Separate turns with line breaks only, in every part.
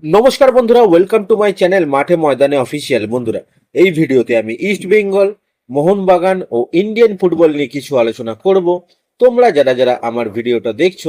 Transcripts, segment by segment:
নমস্কার বন্ধুরা welcome to my channel মাঠে ময়দানে অফিসিয়াল বন্ধুরা, এই ভিডিওতে আমি ইস্ট বেঙ্গল মোহনবাগান ও ইন্ডিয়ান ফুটবল নিয়ে কিছু আলোচনা করব। তোমরা যারা যারা আমার ভিডিওটা দেখছ,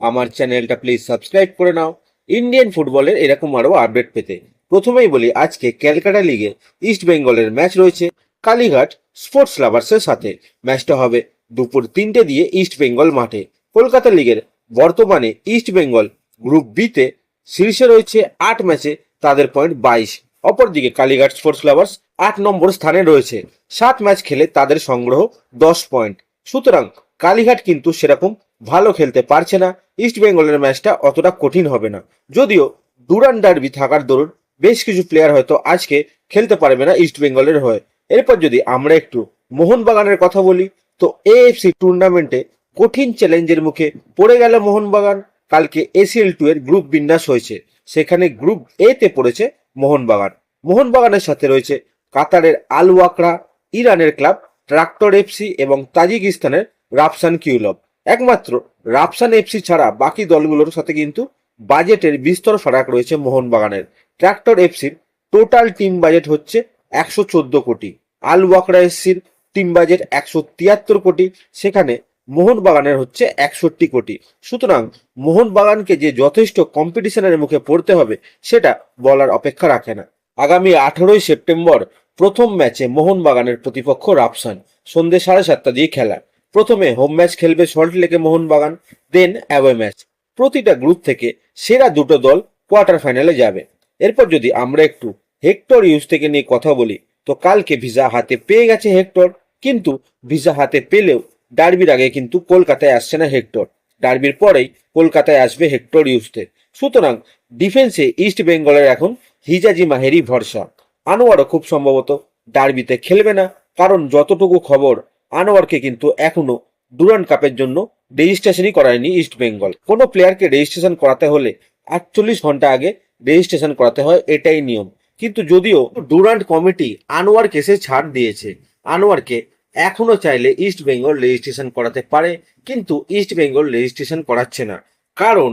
আমার চ্যানেলটা প্লিজ সাবস্ক্রাইব করে নাও। ইন্ডিয়ান ফুটবলের এরকম আরও আপডেট পেতে। প্রথমেই বলি, আজকে ক্যালকাটা লিগে ইস্ট বেঙ্গলের ম্যাচ রয়েছে, কালীঘাট স্পোর্টস লাভার্সের সাথে। ম্যাচটা হবে দুপুর তিনটে দিয়ে ইস্ট বেঙ্গল মাঠে। কলকাতা লিগের বর্তমানে ইস্ট বেঙ্গল গ্রুপ বিতে শীর্ষে রয়েছে আট ম্যাচে তাদের পয়েন্ট বাইশ। অপরদিকে কালীঘাট স্পোর্টস লাভার্স আট নম্বর স্থানে রয়েছে। সাত ম্যাচ খেলে তাদের সংগ্রহ দশ পয়েন্ট সুতরাং কালীঘাট কিন্তু সেরকম ভালো খেলতে পারছে না। ইস্ট বেঙ্গলের ম্যাচটা অতটা কঠিন হবে না। যদিও ডুরান ডার্বি থাকার দরুন বেশ কিছু প্লেয়ার হয়তো আজকে খেলতে পারবে না ইস্ট বেঙ্গলের হয়ে। এরপর যদি আমরা একটু মোহনবাগানের কথা বলি, তো এএফসি টুর্নামেন্টে কঠিন চ্যালেঞ্জের মুখে পড়ে গেল মোহনবাগান। কালকে এসিএল টু এর গ্রুপ বিন্যাস হয়েছে। সেখানে গ্রুপ এ তে পড়েছে মোহনবাগান। মোহনবাগানের সাথে রয়েছে কাতারের আল ওয়াকরা, ইরানের ক্লাব, ট্রাক্টর এফসি এবং তাজিকিস্তানের রাফসান কিউলভ। একমাত্র রাফসান এফসি ছাড়া বাকি দলগুলোর সাথে কিন্তু বাজেটের বিস্তর ফারাক রয়েছে মোহনবাগানের। ট্রাক্টর এফসির টোটাল টিম বাজেট হচ্ছে একশো চোদ্দ কোটি। আল ওয়াকরা এফসির টিম বাজেট একশো তিয়াত্তর কোটি। সেখানে মোহনবাগানের হচ্ছে একষট্টি কোটি। সুতরাং মোহনবাগানকে যে যথেষ্ট কম্পিটিশনের মুখে পড়তে হবে, সেটা বলার অপেক্ষা রাখে না। আগামী আঠেরোই সেপ্টেম্বর প্রথম ম্যাচে মোহনবাগানের প্রতিপক্ষ রাফসান। সন্ধ্যে সাড়ে সাতটা দিয়ে খেলা প্রথমে হোম ম্যাচ খেলবে সল্ট লেকে মোহনবাগান দেন অ্যাওয়ে ম্যাচ প্রতিটা গ্রুপ থেকে সেরা দুটো দল কোয়ার্টার ফাইনালে যাবে। এরপর যদি আমরা একটু হেক্টর ইউজ থেকে নিয়ে কথা বলি, তো কালকে ভিসা হাতে পেয়ে গেছে হেক্টর কিন্তু ভিসা হাতে পেলেও ডার্বির আগে কিন্তু কলকাতায় আসছে না হেক্টর। ডার্বির পরেই কলকাতায় আসবে হেক্টর ইউজতে সুতরাং ডিফেন্সে ইস্ট বেঙ্গলের এখন হিজাজি মাহেরি ভরসা। আনোয়ারও খুব সম্ভবত ডার্বিতে খেলবে না, কারণ যতটুকু খবর, আনোয়ারকে কিন্তু এখনও ডুরান কাপের জন্য রেজিস্ট্রেশনই করায়নি ইস্ট বেঙ্গল। কোনো প্লেয়ারকে রেজিস্ট্রেশন করাতে হলে আটচল্লিশ ঘণ্টা আগে রেজিস্ট্রেশন করাতে হয়, এটাই নিয়ম। কিন্তু যদিও ডুরান্ট কমিটি আনোয়ার কেসে ছাড় দিয়েছে, আনোয়ারকে এখনও চাইলে ইস্ট বেঙ্গল রেজিস্ট্রেশন করাতে পারে, কিন্তু ইস্ট বেঙ্গল রেজিস্ট্রেশন করাচ্ছে না। কারণ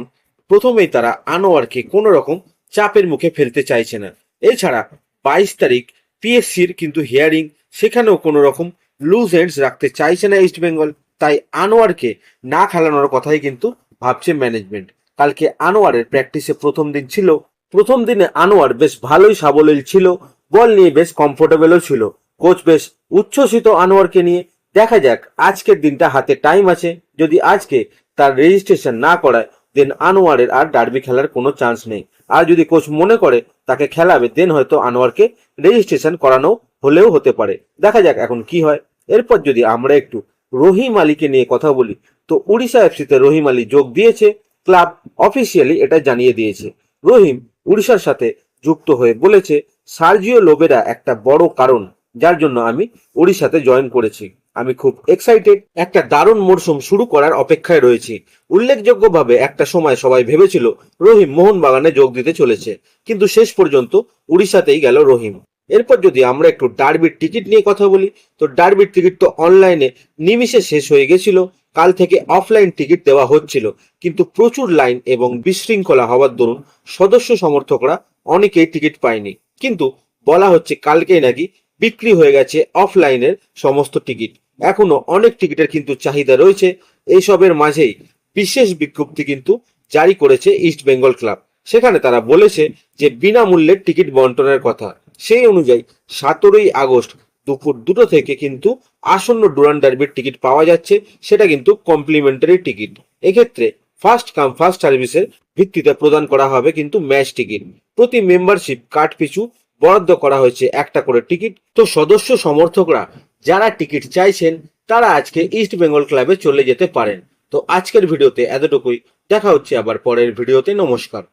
প্রথমেই তারা আনোয়ারকে কোনো রকম চাপের মুখে ফেলতে চাইছে না। এছাড়া বাইশ তারিখ পিএসসির কিন্তু হিয়ারিং সেখানেও কোনো রকম লুজ এন্ডস রাখতে চাইছে না ইস্ট বেঙ্গল তাই আনোয়ারকে না খেলানোর কথাই কিন্তু ভাবছে ম্যানেজমেন্ট কালকে আনোয়ারের প্র্যাকটিসে প্রথম দিন ছিল। প্রথম দিনে আনোয়ার বেশ ভালোই সাবলীল ছিল, বল নিয়ে বেশ কমফোর্টেবলও ছিল। কোচ বেশ উচ্ছ্বসিত আনোয়ারকে নিয়ে দেখা যাক আজকের দিনটা হাতে টাইম আছে। যদি আজকে তার রেজিস্ট্রেশন না করায় দেন আনোয়ারের আর ডার্বি খেলার কোনো চান্স নেই। আর যদি কোচ মনে করে তাকে খেলাবে দেন হয়তো আনোয়ারকে রেজিস্ট্রেশন করানো হলেও হতে পারে। দেখা যাক এখন কি হয়। এরপর যদি আমরা একটু রহিম আলীকে নিয়ে কথা বলি, তো উড়িষ্যা এফসিতে রহিম আলী যোগ দিয়েছে। ক্লাব অফিসিয়ালি এটা জানিয়ে দিয়েছে। রহিম উড়িষ্যার সাথে যুক্ত হয়ে বলেছে, সার্জিও লোবেরা একটা বড় কারণ। যার জন্য আমি উড়িষ্যাতে জয়েন করেছি। আমি খুব এক্সাইটেড একটা দারুণ মরশুম শুরু করার অপেক্ষায় রয়েছি। উল্লেখযোগ্যভাবে একটা সময় সবাই ভেবেছিল রহিম মোহনবাগানে যোগ দিতে চলেছে। কিন্তু শেষ পর্যন্ত উড়িষ্যাতেই গেল রহিম। এরপর যদি আমরা একটু ডার্বির টিকিট নিয়ে কথা বলি, তো ডার্বির টিকিট তো অনলাইনে নিমিষে শেষ হয়ে গেছিল। কাল থেকে অফলাইন টিকিট দেওয়া হচ্ছিল। কিন্তু প্রচুর লাইন এবং বিশৃঙ্খলা হওয়ার দরুন সদস্য সমর্থকরা অনেকেই টিকিট পায়নি। কিন্তু বলা হচ্ছে কালকেই নাকি বিক্রি হয়ে গেছে অফলাইনের সমস্ত টিকিট এখনও অনেক টিকিটের কিন্তু চাহিদা রয়েছে। এইসবের মাঝেই বিশেষ বিজ্ঞপ্তি কিন্তু জারি করেছে ইস্ট বেঙ্গল ক্লাব সেখানে তারা বলেছে যে বিনামূল্যে টিকিট বন্টনের কথা। সেই অনুযায়ী সতেরোই আগস্ট দুপুর দুটো থেকে কিন্তু আসন্ন ডুরান ডার্বির টিকিট পাওয়া যাচ্ছে। সেটা কিন্তু কমপ্লিমেন্টারি টিকিট এক্ষেত্রে ফার্স্ট কাম ফার্স্ট সার্ভিসের ভিত্তিতে প্রদান করা হবে কিন্তু ম্যাচ টিকিট প্রতি মেম্বারশিপ কার্ড পিছু বরাদ্দ করা হয়েছে একটা করে টিকিট। তো সদস্য সমর্থকরা যারা টিকিট চাইছেন, তারা আজকে ইস্ট বেঙ্গল ক্লাবে চলে যেতে পারেন। তো আজকের ভিডিওতে এতটুকুই। দেখা হচ্ছে আবার পরের ভিডিওতে। নমস্কার।